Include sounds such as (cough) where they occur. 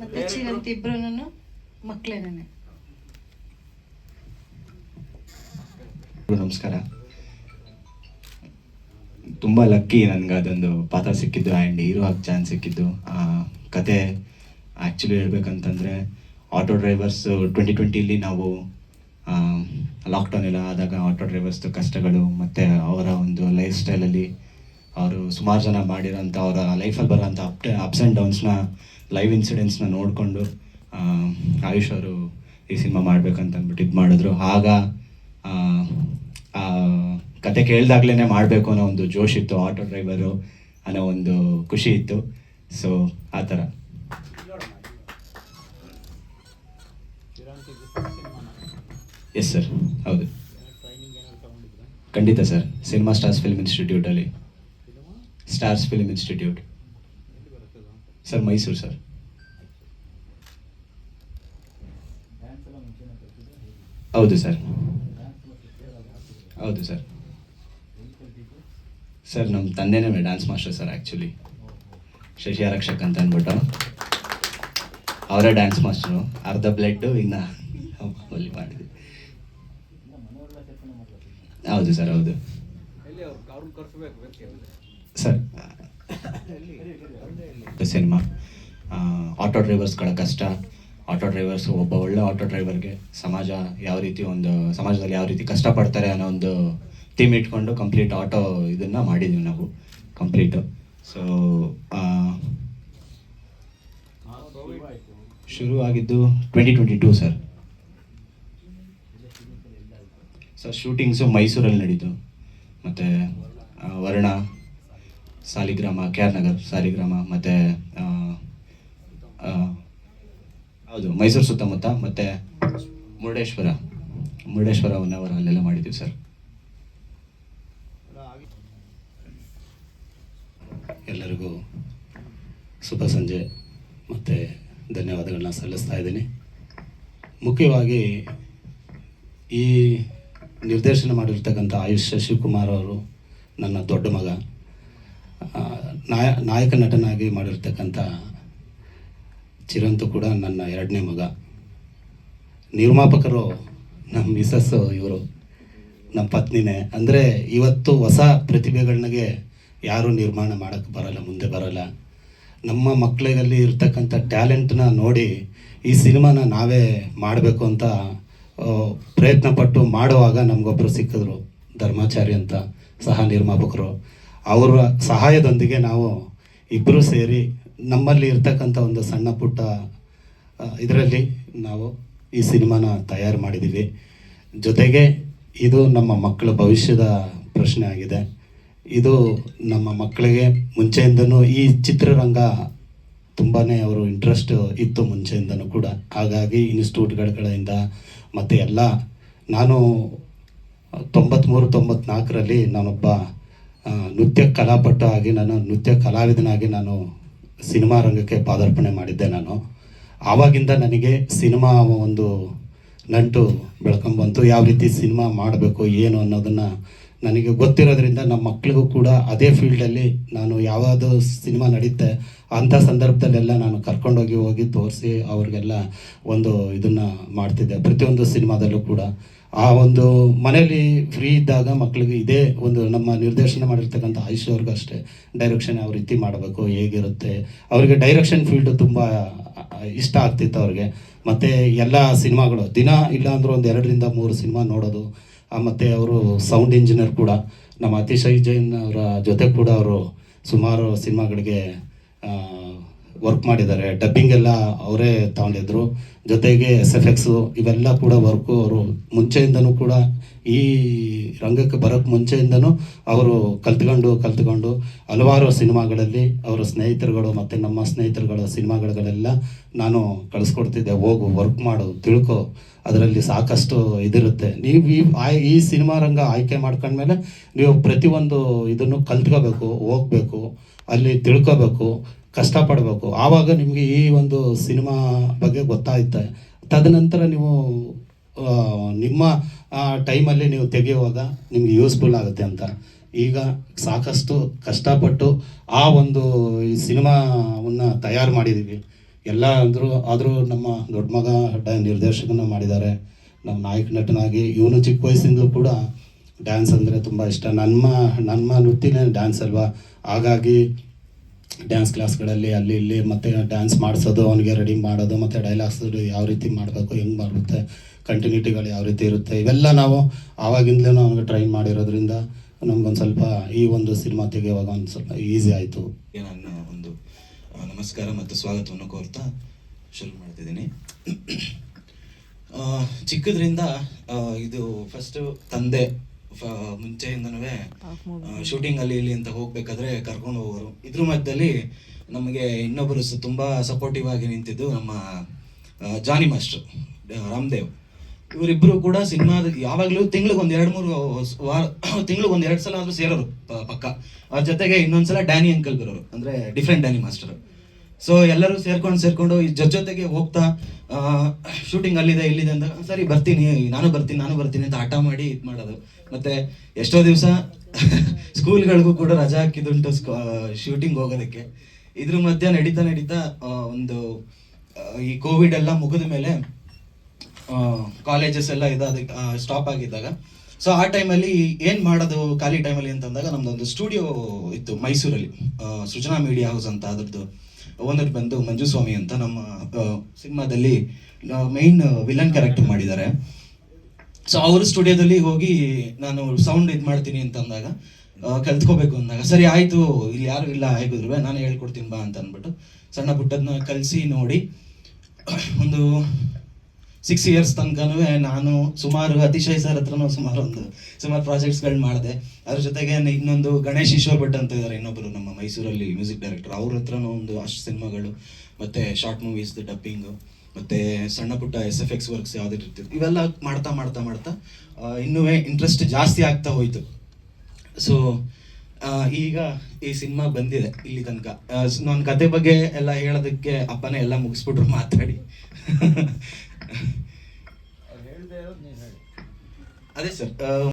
ಮತ್ತೆ ಚಿರಂತ ಮಕ್ಕಳೇನೇ ನಮಸ್ಕಾರ. ತುಂಬ ಲಕ್ಕಿ ನನಗೆ ಅದೊಂದು ಪಾತ್ರ ಸಿಕ್ಕಿದ್ದು ಆ್ಯಂಡ್ ಹೀರೋ ಆಗಿ ಚಾನ್ಸ್ ಸಿಕ್ಕಿದ್ದು. ಆ ಕತೆ ಆ್ಯಕ್ಚುಲಿ ಹೇಳ್ಬೇಕಂತಂದರೆ ಆಟೋ ಡ್ರೈವರ್ಸ್ ಟ್ವೆಂಟಿ ಟ್ವೆಂಟಿಲಿ ನಾವು ಲಾಕ್ಡೌನ್ ಎಲ್ಲ ಆದಾಗ ಆಟೋ ಡ್ರೈವರ್ಸ್ದು ಕಷ್ಟಗಳು ಮತ್ತು ಅವರ ಒಂದು ಲೈಫ್ ಸ್ಟೈಲಲ್ಲಿ ಅವರು ಸುಮಾರು ಜನ ಮಾಡಿರೋಂಥ ಅವರ ಲೈಫಲ್ಲಿ ಬರೋಂಥ ಅಪ್ ಅಪ್ಸ್ ಆ್ಯಂಡ್ ಡೌನ್ಸ್ನ ಲೈವ್ ಇನ್ಸಿಡೆಂಟ್ಸ್ನ ನೋಡಿಕೊಂಡು ಆಯುಷ್ ಅವರು ಈ ಸಿನಿಮಾ ಮಾಡ್ಬೇಕಂತ ಅಂದ್ಬಿಟ್ಟು ಇದು ಮಾಡಿದ್ರು. ಆಗ ಕತೆ ಕೇಳ್ದಾಗ್ಲೇ ಮಾಡಬೇಕು ಅನ್ನೋ ಒಂದು ಜೋಶ್ ಇತ್ತು ಆಟೋ ಡ್ರೈವರು ಅನ್ನೋ ಒಂದು ಖುಷಿ ಇತ್ತು. ಸೊ ಆ ಥರ. ಎಸ್ ಸರ್ ಹೌದು. ಖಂಡಿತ sir cinema stars film ಇನ್ಸ್ಟಿಟ್ಯೂಟಲ್ಲಿ stars film institute sir Mysuru sir ಹೌದು ಸರ್. ಹೌದು ಸರ್. ಸರ್, ನಮ್ಮ ತಂದೆನೇ dance master sir actually Shashi Arakshak ಅಂತ ಅಂದ್ಬಿಟ್ಟು ಅವರೇ ಡ್ಯಾನ್ಸ್ ಮಾಸ್ಟರು ಅರ್ಧ ಬ್ಲಡ್ಡು ಇನ್ನು ಅಲ್ಲಿ ಮಾಡಿದ್ವಿ ಹೌದು ಸರ್ ಹೌದು. ಸರ್ ಸಿನಿಮಾ ಆಟೋ ಡ್ರೈವರ್ಸ್ಗಳ ಕಷ್ಟ. ಆಟೋ ಡ್ರೈವರ್ಸ್ ಒಬ್ಬ ಒಳ್ಳೆ ಆಟೋ ಡ್ರೈವರ್ಗೆ ಸಮಾಜ ಯಾವ ರೀತಿ ಒಂದು, ಸಮಾಜದಲ್ಲಿ ಯಾವ ರೀತಿ ಕಷ್ಟಪಡ್ತಾರೆ ಅನ್ನೋ ಒಂದು ಥೀಮ್ ಇಟ್ಕೊಂಡು ಕಂಪ್ಲೀಟ್ ಆಟೋ ಇದನ್ನು ಮಾಡಿದ್ವಿ ನಾವು ಕಂಪ್ಲೀಟು ಸೊ ಶುರು ಆಗಿದ್ದು twenty twenty two sir sir shootings ಮೈಸೂರಲ್ಲಿ ನಡೀತು. ಮತ್ತು ವರ್ಣ, ಸಾಲಿಗ್ರಾಮ, ಕೆ ಆರ್ ನಗರ್, ಸಾಲಿಗ್ರಾಮ, ಮತ್ತು ಹೌದು, ಮೈಸೂರು ಸುತ್ತಮುತ್ತ ಮತ್ತು ಮುರುಡೇಶ್ವರ ಮುರುಡೇಶ್ವರ ಅವರ್ ಅಲ್ಲೆಲ್ಲ ಮಾಡಿದ್ದೀವಿ ಸರ್. ಎಲ್ಲರಿಗೂ ಶುಭ ಸಂಜೆ, ಮತ್ತು ಧನ್ಯವಾದಗಳನ್ನ ಸಲ್ಲಿಸ್ತಾ ಇದ್ದೀನಿ. ಮುಖ್ಯವಾಗಿ ಈ ನಿರ್ದೇಶನ ಮಾಡಿರ್ತಕ್ಕಂಥ ಆಯುಷ್ ಶಿವಕುಮಾರ್ ಅವರು ನನ್ನ ದೊಡ್ಡ ಮಗ. ನಾಯ, ನಾಯಕ ನಟನಾಗಿ ಮಾಡಿರ್ತಕ್ಕಂಥ ಚಿರಂತು ಕೂಡ ನನ್ನ ಎರಡನೇ ಮಗ. ನಿರ್ಮಾಪಕರು ನಮ್ಮ ಮಿಸಸ್ ಇವರು ನಮ್ಮ ಪತ್ನಿನೇ. ಅಂದರೆ ಇವತ್ತು ಹೊಸ ಪ್ರತಿಭೆಗಳಿಗೆ ಯಾರೂ ನಿರ್ಮಾಣ ಮಾಡೋಕ್ಕೆ ಬರಲ್ಲ, ಮುಂದೆ ಬರಲ್ಲ. ನಮ್ಮ ಮಕ್ಕಳಲ್ಲಿ ಇರ್ತಕ್ಕಂಥ ಟ್ಯಾಲೆಂಟ್ನ ನೋಡಿ ಈ ಸಿನಿಮಾನ ನಾವೇ ಮಾಡಬೇಕು ಅಂತ ಪ್ರಯತ್ನ ಪಟ್ಟು ಮಾಡುವಾಗ ನಮಗೊಬ್ಬರು ಸಿಕ್ಕಿದ್ರು ಧರ್ಮಾಚಾರಿ ಅಂತ ಸಹ ನಿರ್ಮಾಪಕರು. ಅವರ ಸಹಾಯದೊಂದಿಗೆ ನಾವು ಇಬ್ಬರೂ ಸೇರಿ ನಮ್ಮಲ್ಲಿ ಇರ್ತಕ್ಕಂಥ ಒಂದು ಸಣ್ಣ ಪುಟ್ಟ ಇದರಲ್ಲಿ ನಾವು ಈ ಸಿನಿಮಾನ ತಯಾರು ಮಾಡಿದ್ದೀವಿ. ಜೊತೆಗೆ ಇದು ನಮ್ಮ ಮಕ್ಕಳ ಭವಿಷ್ಯದ ಪ್ರಶ್ನೆ ಆಗಿದೆ. ಇದು ನಮ್ಮ ಮಕ್ಕಳಿಗೆ ಮುಂಚೆಯಿಂದನೂ ಈ ಚಿತ್ರರಂಗ ತುಂಬಾ ಅವರು ಇಂಟ್ರೆಸ್ಟ್ ಇತ್ತು ಮುಂಚೆಯಿಂದನೂ ಕೂಡ. ಹಾಗಾಗಿ ಇನ್ಸ್ಟಿಟ್ಯೂಟ್ಗಳಿಂದ ಮತ್ತು ಎಲ್ಲ ನಾನು ತೊಂಬತ್ತ್ಮೂರು ತೊಂಬತ್ನಾಲ್ಕರಲ್ಲಿ ನಾನೊಬ್ಬ ನೃತ್ಯ ಕಲಾಪಟು ಆಗಿ ನಾನು ನೃತ್ಯ ಕಲಾವಿದನಾಗಿ ನಾನು ಸಿನಿಮಾ ರಂಗಕ್ಕೆ ಪಾದಾರ್ಪಣೆ ಮಾಡಿದ್ದೆ ನಾನು. ಆವಾಗಿಂದ ನನಗೆ ಸಿನಿಮಾ ಒಂದು ನಂಟು ಬೆಳ್ಕೊಂಬಂತು ಯಾವ ರೀತಿ ಸಿನಿಮಾ ಮಾಡಬೇಕು, ಏನು ಅನ್ನೋದನ್ನು ನನಗೆ ಗೊತ್ತಿರೋದ್ರಿಂದ ನಮ್ಮ ಮಕ್ಕಳಿಗೂ ಕೂಡ ಅದೇ ಫೀಲ್ಡಲ್ಲಿ ನಾನು ಯಾವುದು ಸಿನಿಮಾ ನಡೀತೆ, ಅಂಥ ಸಂದರ್ಭದಲ್ಲೆಲ್ಲ ನಾನು ಕರ್ಕೊಂಡೋಗಿ ಹೋಗಿ ತೋರಿಸಿ ಅವ್ರಿಗೆಲ್ಲ ಒಂದು ಇದನ್ನು ಮಾಡ್ತಿದ್ದೆ, ಪ್ರತಿಯೊಂದು ಸಿನಿಮಾದಲ್ಲೂ ಕೂಡ. ಆ ಒಂದು ಮನೇಲಿ ಫ್ರೀ ಇದ್ದಾಗ ಮಕ್ಕಳಿಗೆ ಇದೇ ಒಂದು ನಮ್ಮ ನಿರ್ದೇಶನ ಮಾಡಿರ್ತಕ್ಕಂಥ ಆಯುಷ್ ಅಷ್ಟೇ ಡೈರೆಕ್ಷನ್ ಯಾವ ರೀತಿ ಮಾಡಬೇಕು, ಹೇಗಿರುತ್ತೆ. ಅವರಿಗೆ ಡೈರೆಕ್ಷನ್ ಫೀಲ್ಡ್ ತುಂಬ ಇಷ್ಟ ಆಗ್ತಿತ್ತು ಅವ್ರಿಗೆ. ಮತ್ತು ಎಲ್ಲ ಸಿನಿಮಾಗಳು, ದಿನ ಇಲ್ಲ ಅಂದರೂ ಒಂದು ಎರಡರಿಂದ ಮೂರು ಸಿನಿಮಾ ನೋಡೋದು. ಮತ್ತೆ ಅವರು ಸೌಂಡ್ ಇಂಜಿನಿಯರ್ ಕೂಡ. ನಮ್ಮ ಅತಿಶಯ್ ಜೈನ್ ಅವರ ಜೊತೆ ಕೂಡ ಅವರು ಸುಮಾರು ಸಿನಿಮಾಗಳಿಗೆ ವರ್ಕ್ ಮಾಡಿದ್ದಾರೆ. ಡಬ್ಬಿಂಗ್ ಎಲ್ಲ ಅವರೇ ತಗೊಂಡಿದ್ರು. ಜೊತೆಗೆ ಎಸ್ ಎಫ್ ಎಕ್ಸು ಇವೆಲ್ಲ ಕೂಡ ವರ್ಕು ಅವರು ಮುಂಚೆಯಿಂದನೂ ಕೂಡ ಈ ರಂಗಕ್ಕೆ ಬರೋಕ್ಕೆ ಮುಂಚೆಯಿಂದನೂ ಅವರು ಕಲ್ತ್ಕೊಂಡು ಕಲ್ತ್ಕೊಂಡು ಹಲವಾರು ಸಿನಿಮಾಗಳಲ್ಲಿ ಅವರ ಸ್ನೇಹಿತರುಗಳು ಮತ್ತು ನಮ್ಮ ಸ್ನೇಹಿತರುಗಳ ಸಿನಿಮಾಗಳೆಲ್ಲ ನಾನು ಕಳಿಸ್ಕೊಡ್ತಿದ್ದೆ. ಹೋಗು ವರ್ಕ್ ಮಾಡು, ತಿಳ್ಕೊ. ಅದರಲ್ಲಿ ಸಾಕಷ್ಟು ಇದಿರುತ್ತೆ. ನೀವು ಈ ಆಯ್ ಈ ಸಿನಿಮಾ ರಂಗ ಆಯ್ಕೆ ಮಾಡ್ಕೊಂಡ್ಮೇಲೆ ನೀವು ಪ್ರತಿಯೊಂದು ಇದನ್ನು ಕಲ್ತ್ಕೋಬೇಕು, ಹೋಗ್ಬೇಕು, ಅಲ್ಲಿ ತಿಳ್ಕೋಬೇಕು. ಕಷ್ಟಪಡಬೇಕು. ಆವಾಗ ನಿಮಗೆ ಈ ಒಂದು ಸಿನಿಮಾ ಬಗ್ಗೆ ಗೊತ್ತಾಯ್ತು. ತದನಂತರ ನೀವು ನಿಮ್ಮ ಟೈಮಲ್ಲಿ ನೀವು ತೆಗೆಯುವಾಗ ನಿಮಗೆ ಯೂಸ್ಫುಲ್ ಆಗುತ್ತೆ ಅಂತ. ಈಗ ಸಾಕಷ್ಟು ಕಷ್ಟಪಟ್ಟು ಆ ಒಂದು ಈ ಸಿನಿಮಾವನ್ನು ತಯಾರು ಮಾಡಿದ್ದೀವಿ ಎಲ್ಲ ಅಂದರೂ ಆದರೂ ನಮ್ಮ ದೊಡ್ಡ ಮಗ ಡ, ನಿರ್ದೇಶಕನ ಮಾಡಿದ್ದಾರೆ. ನಮ್ಮ ನಾಯಕ ನಟನಾಗಿ ಇವನು ಚಿಕ್ಕ ವಯಸ್ಸಿಂದಲೂ ಕೂಡ ಡ್ಯಾನ್ಸ್ ಅಂದರೆ ತುಂಬ ಇಷ್ಟ. ನನ್ನ ನಮ್ಮ ನೃತ್ಯನೇ ಡ್ಯಾನ್ಸ್ ಅಲ್ವಾ? ಹಾಗಾಗಿ ಡ್ಯಾನ್ಸ್ ಕ್ಲಾಸ್ಗಳಲ್ಲಿ ಅಲ್ಲಿ ಇಲ್ಲಿ ಮತ್ತೆ ಡ್ಯಾನ್ಸ್ ಮಾಡಿಸೋದು, ಅವನಿಗೆ ರೆಡಿ ಮಾಡೋದು, ಮತ್ತು ಡೈಲಾಗ್ಸ್ ಯಾವ ರೀತಿ ಮಾಡಬೇಕು, ಹೆಂಗೆ ಮಾಡುತ್ತೆ ಕಂಟಿನ್ಯೂಟಿಗಳು ಯಾವ ರೀತಿ ಇರುತ್ತೆ, ಇವೆಲ್ಲ ನಾವು ಆವಾಗಿಂದಲೂ ಅವನಿಗೆ ಟ್ರೈನ್ ಮಾಡಿರೋದ್ರಿಂದ ನಮ್ಗೊಂದು ಸ್ವಲ್ಪ ಈ ಒಂದು ಸಿನಿಮಾ ತೆಗೆಯುವಾಗ ಒಂದು ಸ್ವಲ್ಪ ಈಸಿ ಆಯಿತು. ನನ್ನ ಒಂದು ನಮಸ್ಕಾರ ಮತ್ತು ಸ್ವಾಗತವನ್ನು ಕೋರ್ತಾ ಶುರು ಮಾಡ್ತಿದ್ದೀನಿ. ಚಿಕ್ಕದ್ರಿಂದ ಇದು ಫಸ್ಟು ತಂದೆ ಮುಂಚೆಯಿಂದನೂ ಶೂಟಿಂಗ್ ಅಲ್ಲಿ ಇಲ್ಲಿ ಅಂತ ಹೋಗ್ಬೇಕಾದ್ರೆ ಕರ್ಕೊಂಡು ಹೋಗೋರು. ಇದ್ರ ಮಧ್ಯದಲ್ಲಿ ನಮಗೆ ಇನ್ನೊಬ್ಬರು ತುಂಬಾ ಸಪೋರ್ಟಿವ್ ಆಗಿ ನಿಂತಿದ್ದು ನಮ್ಮ ಜಾನಿ ಮಾಸ್ಟರ್ ರಾಮದೇವ್. ಇವರಿಬ್ರು ಕೂಡ ಸಿನಿಮಾದ ಯಾವಾಗಲೂ ತಿಂಗಳಿಗೆ ಒಂದು ಎರಡು ಮೂರು ವಾರ (coughs) ತಿಂಗಳಿಗೆ ಒಂದು ಎರಡು ಸಲ ಆದರೂ ಸೇರೋರು ಪಕ್ಕ. ಅವ್ರ ಜೊತೆಗೆ ಇನ್ನೊಂದ್ಸಲ ಡ್ಯಾನಿ ಅಂಕಲ್ ಬರೋರು ಅಂದ್ರೆ ಡಿಫ್ರೆಂಟ್ ಡ್ಯಾನಿ ಮಾಸ್ಟರ್. ಸೊ ಎಲ್ಲರೂ ಸೇರ್ಕೊಂಡು ಸೇರ್ಕೊಂಡು ಈ ಜೊತೆ ಜೊತೆಗೆ ಹೋಗ್ತಾ ಶೂಟಿಂಗ್ ಅಲ್ಲಿದೆ, ಇಲ್ಲಿದೆ ಅಂತ ಸರಿ, ಬರ್ತೀನಿ, ನಾನು ಬರ್ತೀನಿ ನಾನು ಬರ್ತೀನಿ ಅಂತ ಆಟ ಮಾಡಿ ಇದು ಮಾಡೋದು. ಮತ್ತೆ ಎಷ್ಟೋ ದಿವಸ ಸ್ಕೂಲ್ಗಳಿಗೂ (laughs) ಕೂಡ ರಜಾ ಹಾಕಿದುಂಟು ಶೂಟಿಂಗ್ ಹೋಗೋದಕ್ಕೆ. ಇದ್ರ ಮಧ್ಯೆ ನಡೀತಾ ನಡೀತಾ ಒಂದು ಈ ಕೋವಿಡ್ ಎಲ್ಲ ಮುಗಿದ ಮೇಲೆ ಕಾಲೇಜಸ್ ಎಲ್ಲ ಅದಕ್ಕೆ ಸ್ಟಾಪ್ ಆಗಿದ್ದಾಗ. ಸೊ ಆ ಟೈಮಲ್ಲಿ ಏನು ಮಾಡೋದು ಖಾಲಿ ಟೈಮಲ್ಲಿ ಅಂತಂದಾಗ ನಮ್ದೊಂದು ಸ್ಟುಡಿಯೋ ಇತ್ತು ಮೈಸೂರಲ್ಲಿ. ಸೃಜನಾ ಮೀಡಿಯಾ ಹೌಸ್ ಅಂತ ಅದ್ರದ್ದು. ಓನರ್ ಬಂದು ಮಂಜು ಸ್ವಾಮಿ ಅಂತ ನಮ್ಮ ಸಿನಿಮಾದಲ್ಲಿ ಮೈನ್ ವಿಲನ್ ಕ್ಯಾರೆಕ್ಟರ್ ಮಾಡಿದ್ದಾರೆ. ಸೊ ಅವ್ರ ಸ್ಟುಡಿಯೋದಲ್ಲಿ ಹೋಗಿ ನಾನು ಸೌಂಡ್ ಇದು ಮಾಡ್ತೀನಿ ಅಂತ ಅಂದಾಗ ಕಲ್ತ್ಕೋಬೇಕು ಅಂದಾಗ, ಸರಿ, ಆಯಿತು, ಇಲ್ಲಿ ಯಾರು ಇಲ್ಲ, ಹೇಗಿದ್ರು ನಾನು ಹೇಳ್ಕೊಡ್ತೀನಿ ಬಾ ಅಂತ ಅಂದ್ಬಿಟ್ಟು ಸಣ್ಣ ಪುಟ್ಟದನ್ನ ಕಲಿಸಿ ನೋಡಿ, ಒಂದು ಸಿಕ್ಸ್ ಇಯರ್ಸ್ ತನಕನೂ ನಾನು ಸುಮಾರು ಅತಿಶಯ್ ಸರ್ ಹತ್ರನೂ ಸುಮಾರು ಒಂದು, ಸುಮಾರು ಪ್ರಾಜೆಕ್ಟ್ಸ್ಗಳು ಮಾಡಿದೆ. ಅದ್ರ ಜೊತೆಗೆ ಇನ್ನೊಂದು ಗಣೇಶ್ ಈಶ್ವರ್ ಭಟ್ ಅಂತ ಇದ್ದಾರೆ ಇನ್ನೊಬ್ಬರು ನಮ್ಮ ಮೈಸೂರಲ್ಲಿ ಮ್ಯೂಸಿಕ್ ಡೈರೆಕ್ಟರ್ ಅವ್ರ ಹತ್ರನೂ ಒಂದು ಅಷ್ಟು ಸಿನಿಮಾಗಳು, ಮತ್ತೆ ಶಾರ್ಟ್ ಮೂವೀಸ್ ಡಬ್ಬಿಂಗು ಮತ್ತೆ ಸಣ್ಣ ಪುಟ್ಟ ಎಸ್ ಎಫ್ ಎಕ್ಸ್ ವರ್ಕ್ಸ್ ಯಾವುದೇ ಇರ್ತಿತ್ತು. ಇವೆಲ್ಲ ಮಾಡ್ತಾ ಮಾಡ್ತಾ ಮಾಡ್ತಾ ಇನ್ನೂ ಇಂಟ್ರೆಸ್ಟ್ ಜಾಸ್ತಿ ಆಗ್ತಾ ಹೋಯ್ತು. ಸೊ ಈಗ ಈ ಸಿನಿಮಾ ಬಂದಿದೆ ಇಲ್ಲಿ ತನಕ. ನನ್ನ ಕತೆ ಬಗ್ಗೆ ಎಲ್ಲ ಹೇಳೋದಕ್ಕೆ ಅಪ್ಪನೇ ಎಲ್ಲ ಮುಗಿಸ್ಬಿಟ್ರು ಮಾತಾಡಿ. (laughs) (coughs) ಅದೇ ಸರ್